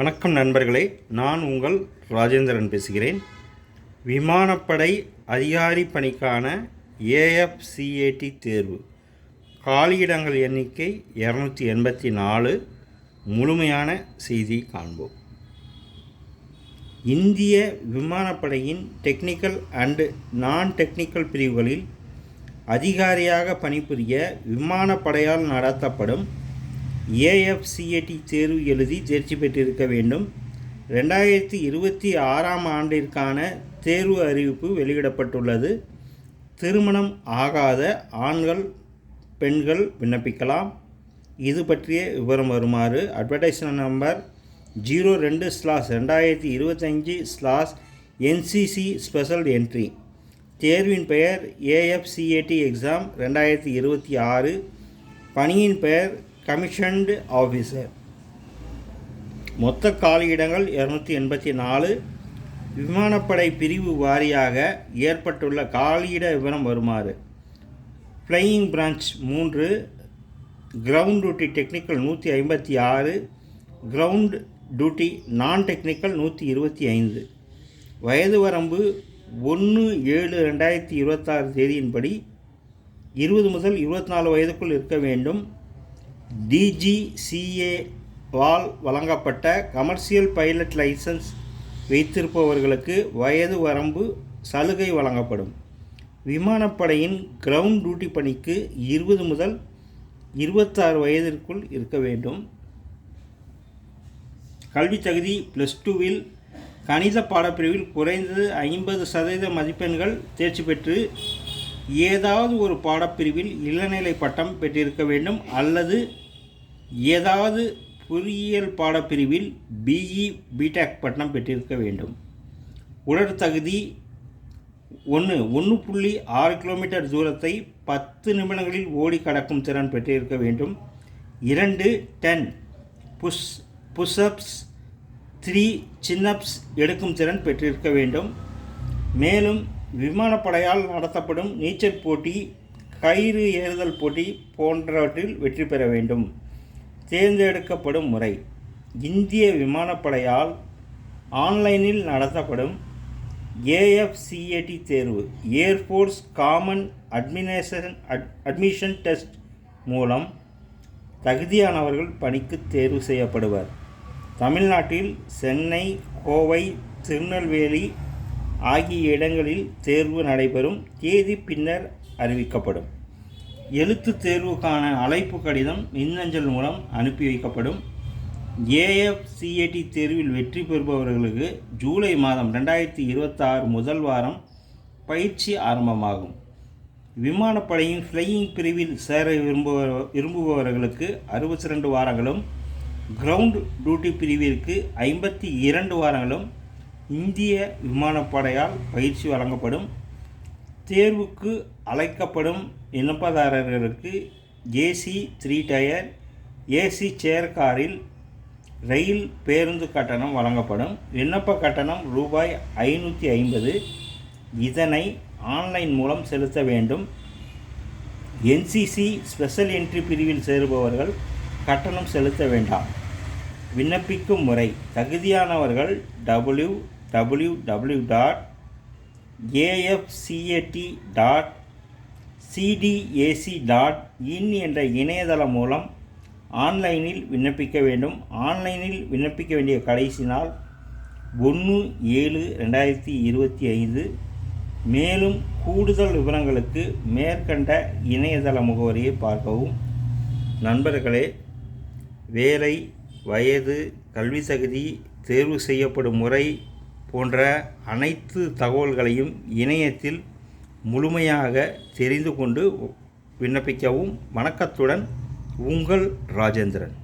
வணக்கம் நண்பர்களே நான் உங்கள் ராஜேந்திரன் பேசுகிறேன். விமானப்படை அதிகாரி பணிக்கான ஏஎஃப்சிஏடி தேர்வு. காலியிடங்கள் எண்ணிக்கை இரநூத்தி எண்பத்தி நாலு. முழுமையான செய்தி காண்போம். இந்திய விமானப்படையின் டெக்னிக்கல் அண்டு நான் டெக்னிக்கல் பிரிவுகளில் அதிகாரியாக பணிபுரிய விமானப்படையால் நடத்தப்படும் ஏஎஃப்சிஏடி தேர்வு எழுதி தேர்ச்சி பெற்றிருக்க வேண்டும். ரெண்டாயிரத்தி இருபத்தி ஆறாம் ஆண்டிற்கான தேர்வு அறிவிப்பு வெளியிடப்பட்டுள்ளது. திருமணம் ஆகாத ஆண்கள் பெண்கள் விண்ணப்பிக்கலாம். இது பற்றிய விவரம் வருமாறு அட்வர்டைஸ்மெண்ட் நம்பர் ஜீரோ ரெண்டு ஸ்லாஸ் ரெண்டாயிரத்தி இருபத்தஞ்சி ஸ்லாஸ் என்சிசி ஸ்பெஷல் என்ட்ரி தேர்வின் பெயர் ஏஎஃப்சிஏடி எக்ஸாம் ரெண்டாயிரத்தி இருபத்தி ஆறு. பணியின் பெயர் கமிஷன்டு ஆஃபீஸர் மொத்த காலியிடங்கள் இரநூத்தி எண்பத்தி நாலு. விமானப்படை பிரிவு வாரியாக ஏற்பட்டுள்ள காலியிட விவரம் வருமாறு. ஃப்ளையிங் பிரான்ச் மூன்று கிரவுண்ட் டியூட்டி டெக்னிக்கல் நூற்றி ஐம்பத்தி ஆறு கிரவுண்ட் டியூட்டி நான் டெக்னிக்கல் நூற்றி இருபத்தி ஐந்து. வயது வரம்பு ஒன்று ஏழு ரெண்டாயிரத்தி இருபத்தாறு தேதியின்படி இருபது முதல் இருபத்தி நாலு வயதுக்குள் இருக்க வேண்டும். டிஜிசிஏ வால் வழங்கப்பட்ட கமர்ஷியல் பைலட் லைசன்ஸ் வைத்திருப்பவர்களுக்கு வயது வரம்பு சலுகை வழங்கப்படும். விமானப்படையின் கிரவுண்ட் டியூட்டி பணிக்கு இருபது முதல் இருபத்தாறு வயதிற்குள் இருக்க வேண்டும். கல்வி தகுதி ப்ளஸ் டூவில் கணித பாடப்பிரிவில் குறைந்தது ஐம்பது சதவீத மதிப்பெண்கள் தேர்ச்சி பெற்று ஏதாவது ஒரு பாடப்பிரிவில் இளநிலை பட்டம் பெற்றிருக்க வேண்டும் அல்லது ஏதாவது பொறியியல் பாடப்பிரிவில் பிஇ பிடெக் பட்டம் பெற்றிருக்க வேண்டும். உடற்தகுதி ஒன்று ஒன்று புள்ளி ஆறு கிலோமீட்டர் தூரத்தை பத்து நிமிடங்களில் ஓடி கடக்கும் திறன் பெற்றிருக்க வேண்டும். இரண்டு ten push pushups three chinups எடுக்கும் திறன் பெற்றிருக்க வேண்டும். மேலும் விமானப்படையால் நடத்தப்படும் நீச்சல் போட்டி கயிறு ஏறுதல் போட்டி போன்றவற்றில் வெற்றி பெற வேண்டும். தேர்ந்தெடுக்கப்படும் முறை. இந்திய விமானப்படையால் ஆன்லைனில் நடத்தப்படும் ஏஎஃப்சிஏடி தேர்வு air force common admission admission test மூலம் தகுதியானவர்கள் பணிக்கு தேர்வு செய்யப்படுவர். தமிழ்நாட்டில் சென்னை கோவை திருநெல்வேலி ஆகிய இடங்களில் தேர்வு நடைபெறும். தேதி பின்னர் அறிவிக்கப்படும். எழுத்து தேர்வுக்கான அழைப்பு கடிதம் மின்னஞ்சல் மூலம் அனுப்பி வைக்கப்படும். ஏஎஃப்சிஏடி தேர்வில் வெற்றி பெறுபவர்களுக்கு ஜூலை மாதம் ரெண்டாயிரத்தி இருபத்தாறு முதல் வாரம் பயிற்சி ஆரம்பமாகும். விமானப்படையின் ஃப்ளையிங் பிரிவில் சேர விரும்புவ விரும்புபவர்களுக்கு அறுபத்தி ரெண்டு வாரங்களும் கிரவுண்ட் டியூட்டி பிரிவிற்கு ஐம்பத்தி இரண்டு வாரங்களும் இந்திய விமானப்படையால் பயிற்சி வழங்கப்படும். தேர்வுக்கு அழைக்கப்படும் விண்ணப்பதாரர்களுக்கு AC three tier AC chair காரில் ரயில் பேருந்து கட்டணம் வழங்கப்படும். விண்ணப்ப கட்டணம் ரூபாய் ஐநூற்றி ஐம்பது. இதனை ஆன்லைன் மூலம் செலுத்த வேண்டும். என்சிசி ஸ்பெஷல் என்ட்ரி பிரிவில் சேருபவர்கள் கட்டணம் செலுத்த வேண்டாம். விண்ணப்பிக்கும் முறை தகுதியானவர்கள் W W W dot AFCAT dot CDAC dot in என்ற இணையதளம் மூலம் ஆன்லைனில் விண்ணப்பிக்க வேண்டும். ஆன்லைனில் விண்ணப்பிக்க வேண்டிய கடைசி நாள் ஒன்று ஏழு ரெண்டாயிரத்தி இருபத்தி ஐந்து. மேலும் கூடுதல் விவரங்களுக்கு மேற்கண்ட இணையதள முகவரியை பார்க்கவும். நண்பர்களே வேலை வயது கல்வி தகுதி தேர்வு செய்யப்படும் முறை போன்ற அனைத்து தகவல்களையும் இணையத்தில் முழுமையாக தெரிந்து கொண்டு விண்ணப்பிக்கவும் வணக்கத்துடன் உங்கள் ராஜேந்திரன்.